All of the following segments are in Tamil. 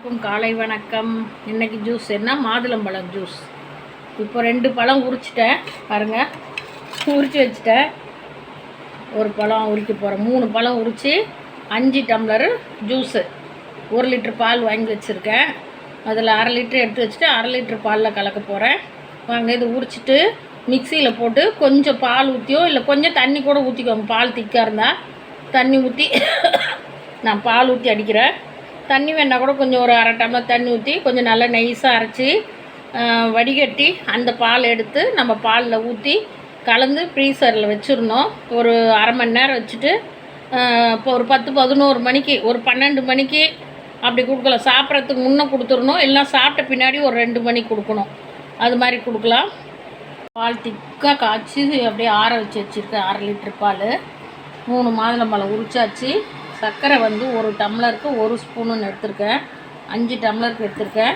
எல்லாருக்கும் காலை வணக்கம். இன்னைக்கு ஜூஸ் என்ன? மாதுளம்பழம் ஜூஸ் இப்போ ரெண்டு பழம் உரிச்சிட்டேன். பாருங்கள் உரித்து வச்சுட்டேன். ஒரு பழம் உரிக்க போகிறேன் மூணு பழம் உரித்து அஞ்சு டம்ளரு ஜூஸு ஒரு லிட்டர் பால் வாங்கி வச்சுருக்கேன். அதில் அரை லிட்டர் எடுத்து வச்சுட்டு அரை லிட்ரு பாலில் கலக்க போகிறேன் வாங்க இது உரிச்சிட்டு மிக்சியில் போட்டு கொஞ்சம் பால் ஊற்றியோ இல்லை கொஞ்சம் தண்ணி கூட ஊற்றிக்கோங்க பால் திக்காக இருந்தால் தண்ணி ஊற்றி நான் பால் ஊற்றி அடிக்கிறேன். தண்ணி வேணால் கூட கொஞ்சம் ஒரு அரை டம்ளர் தண்ணி ஊற்றி கொஞ்சம் நல்லா நைஸாக அரைச்சி வடிகட்டி அந்த பால் எடுத்து நம்ம பாலில் ஊற்றி கலந்து ஃப்ரீசரில் வச்சுருந்தோம் ஒரு அரை மணி நேரம் வச்சுட்டு இப்போ ஒரு பத்து பதினோரு மணிக்கு ஒரு பன்னெண்டு மணிக்கு அப்படி கொடுக்கலாம் சாப்பிட்றதுக்கு முன்னே கொடுத்துடணும். இல்லை சாப்பிட்ட பின்னாடி ஒரு ரெண்டு மணிக்கு கொடுக்கணும். அது மாதிரி கொடுக்கலாம். பால் திக்காக காய்ச்சி அப்படியே ஆற வச்சு வச்சுருக்கேன். அரை லிட்டர் பால். மூணு மாதுளம்பழம் உரிச்சாச்சு. சர்க்கரை வந்து ஒரு டம்ளருக்கு ஒரு ஸ்பூனுன்னு எடுத்திருக்கேன். அஞ்சு டம்ளருக்கு எடுத்திருக்கேன்.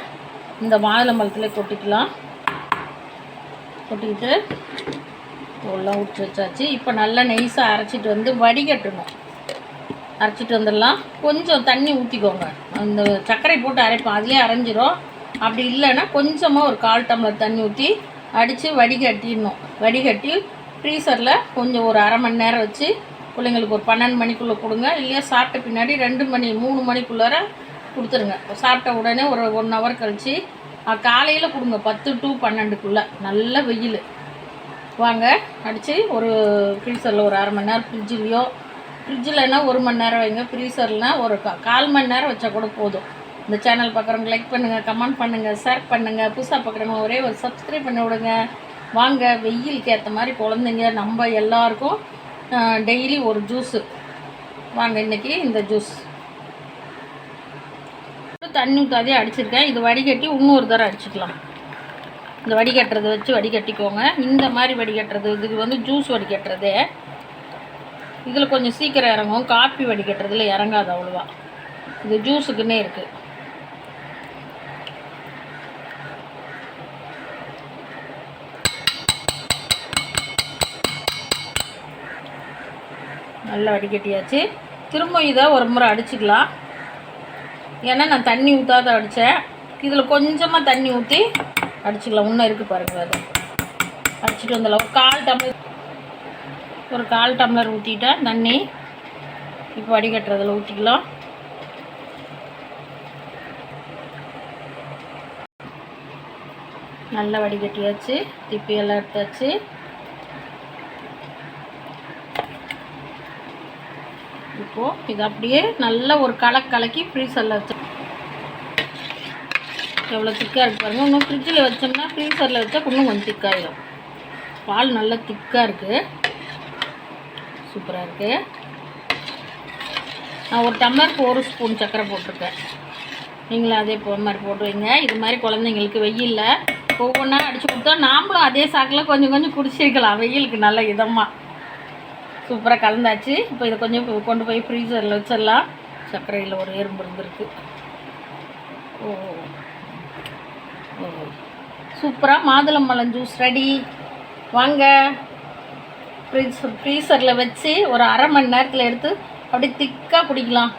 இந்த மாதுளம்பழத்தில் கொட்டிக்கலாம். கொட்டிக்கிட்டு எல்லாம் விட்டு வச்சாச்சு. இப்போ நல்லா நெய்ஸாக அரைச்சிட்டு வந்து வடிகட்டணும். அரைச்சிட்டு வந்துடலாம். கொஞ்சம் தண்ணி ஊற்றிக்கோங்க அந்த சர்க்கரை போட்டு அரைப்போம். அதுலேயே அரைஞ்சிரும். அப்படி இல்லைன்னா கொஞ்சமாக ஒரு கால் டம்ளர் தண்ணி ஊற்றி அடித்து வடிகட்டிடணும். வடிகட்டி ஃப்ரீசரில் கொஞ்சம் ஒரு அரை மணி நேரம் வச்சு பிள்ளைங்களுக்கு ஒரு பன்னெண்டு மணிக்குள்ளே கொடுங்க. இல்லையா சாப்பிட்ட பின்னாடி ரெண்டு மணி மூணு மணிக்குள்ளார கொடுத்துருங்க. சாப்பிட்ட உடனே ஒரு ஒன் ஹவர் கழித்து காலையில் கொடுங்க. பத்து டு பன்னெண்டுக்குள்ளே. நல்ல வெயில். வாங்க அடித்து ஒரு ஃப்ரீசரில் ஒரு அரை மணி நேரம் ஃப்ரிட்ஜிலையோ ஃப்ரிட்ஜில்னா ஒரு மணி நேரம் வைங்க. ஃப்ரீசர்லாம் ஒரு கால் மணி நேரம் வச்சா கூட போதும். இந்த சேனல் பார்க்குறவங்க லைக் பண்ணுங்கள் கமெண்ட் பண்ணுங்கள் ஷேர் பண்ணுங்கள் புதுசாக பார்க்குறவங்க ஒரே ஒரு சப்ஸ்கிரைப் பண்ணி விடுங்க. வாங்க வெயிலுக்கு ஏற்ற மாதிரி குழந்தைங்க நம்ம எல்லாருக்கும் டெய்லி ஒரு ஜூஸு வாங்க இன்றைக்கி இந்த ஜூஸ் தண்ணி ஊற்றாதே அடிச்சிருக்கேன். இது வடிகட்டி இன்னொரு தடவை அடிச்சுக்கலாம். இந்த வடிகட்டுறதை வச்சு வடிகட்டிக்கோங்க. இந்த மாதிரி வடிகட்டுறது இதுக்கு வந்து ஜூஸ் வடிகட்டுறது. இதில் கொஞ்சம் சீக்கிரம் இறங்கும். காப்பி வடிகட்டுறதுல இறங்காது அவ்வளோவா. இது ஜூஸுக்குன்னே இருக்குது நல்லா வடிகட்டியாச்சு. திரும்ப இதை ஒரு முறை அடிச்சுக்கலாம். ஏன்னா நான் தண்ணி ஊற்றாத அடித்தேன் இதில் கொஞ்சமாக தண்ணி ஊற்றி அடிச்சுக்கலாம். இன்னும் இருக்குது பாருங்கள் அது. அடிச்சுட்டு வந்துடலாம் ஒரு கால் டம்ளர் ஒரு கால் டம்ளர் ஊற்றிட்டேன் தண்ணி இப்போ வடிகட்டுறதில் ஊற்றிக்கலாம் நல்லா வடிகட்டியாச்சு. திப்பி எல்லாம் எடுத்தாச்சு. இப்போது இது அப்படியே நல்ல ஒரு கலக்கு கலக்கி ஃப்ரீசரில் வச்சு எவ்வளோ திக்காக இருக்குது பாருங்கள் இன்னும் ஃப்ரிட்ஜில் வச்சோம்னா ஃப்ரீசரில் வச்சா இன்னும் கொஞ்சம் திக்காயிடும் பால் நல்லா திக்காக இருக்குது சூப்பராக இருக்குது நான் ஒரு டம்ளருக்கு ஒரு ஸ்பூன் சர்க்கரை போட்டிருக்கேன். நீங்களும் அதே போ மாதிரி போட்டு வைங்க. இது மாதிரி குழந்தைங்களுக்கு வெயிலில் ஒவ்வொன்றா அடித்து கொடுத்தா நாமளும் அதே சாக்கில் கொஞ்சம் கொஞ்சம் குடிச்சிருக்கலாம் வெயிலுக்கு நல்ல இதமாக சூப்பராக கலந்தாச்சு. இப்போ இதை கொஞ்சம் கொண்டு போய் ஃப்ரீசரில் வச்சிடலாம். சர்க்கரையில் ஒரு எறும்பு இருந்திருக்கு. ஓ ஓ சூப்பராக மாதுளம்பழம் ஜூஸ் ரெடி வாங்க. ஃப்ரீஸ் ஃப்ரீசரில் வச்சு ஒரு அரை மணி நேரத்தில் எடுத்து அப்படியே திக்காக குடிக்கலாம்.